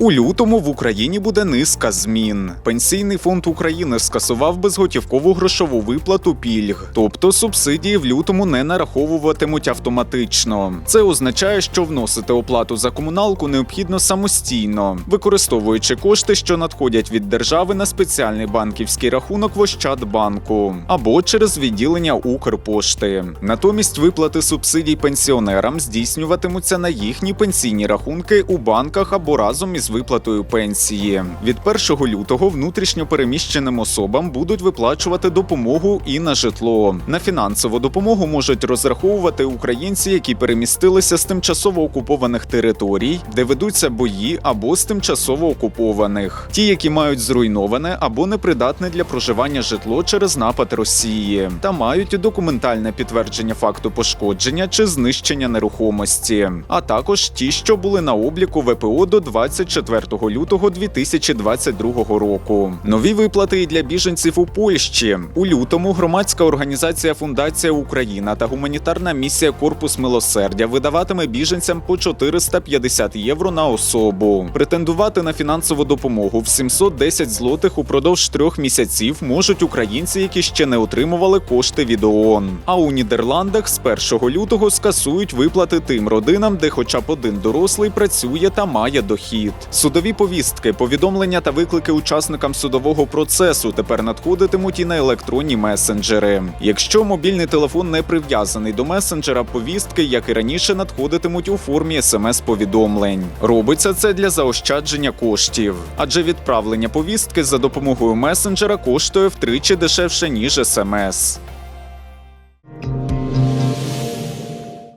У лютому в Україні буде низка змін. Пенсійний фонд України скасував безготівкову грошову виплату пільг, тобто субсидії в лютому не нараховуватимуть автоматично. Це означає, що вносити оплату за комуналку необхідно самостійно, використовуючи кошти, що надходять від держави на спеціальний банківський рахунок в Ощадбанку або через відділення Укрпошти. Натомість виплати субсидій пенсіонерам здійснюватимуться на їхні пенсійні рахунки у банках або разом із виплатою пенсії. Від 1 лютого внутрішньо переміщеним особам будуть виплачувати допомогу і на житло. На фінансову допомогу можуть розраховувати українці, які перемістилися з тимчасово окупованих територій, де ведуться бої або з тимчасово окупованих, ті, які мають зруйноване або непридатне для проживання житло через напад Росії, та мають документальне підтвердження факту пошкодження чи знищення нерухомості, а також ті, що були на обліку ВПО до 24 лютого 2022 року. Нові виплати і для біженців у Польщі у лютому. Громадська організація Фундація Україна та гуманітарна місія Корпус Милосердя видаватиме біженцям по 450 євро на особу. Претендувати на фінансову допомогу в 710 злотих упродовж трьох місяців можуть українці, які ще не отримували кошти від ООН. А у Нідерландах з 1 лютого скасують виплати тим родинам, де хоча б один дорослий працює та має дохід. Судові повістки, повідомлення та виклики учасникам судового процесу тепер надходитимуть і на електронні месенджери. Якщо мобільний телефон не прив'язаний до месенджера, повістки, як і раніше, надходитимуть у формі смс-повідомлень. Робиться це для заощадження коштів, адже відправлення повістки за допомогою месенджера коштує втричі дешевше ніж смс.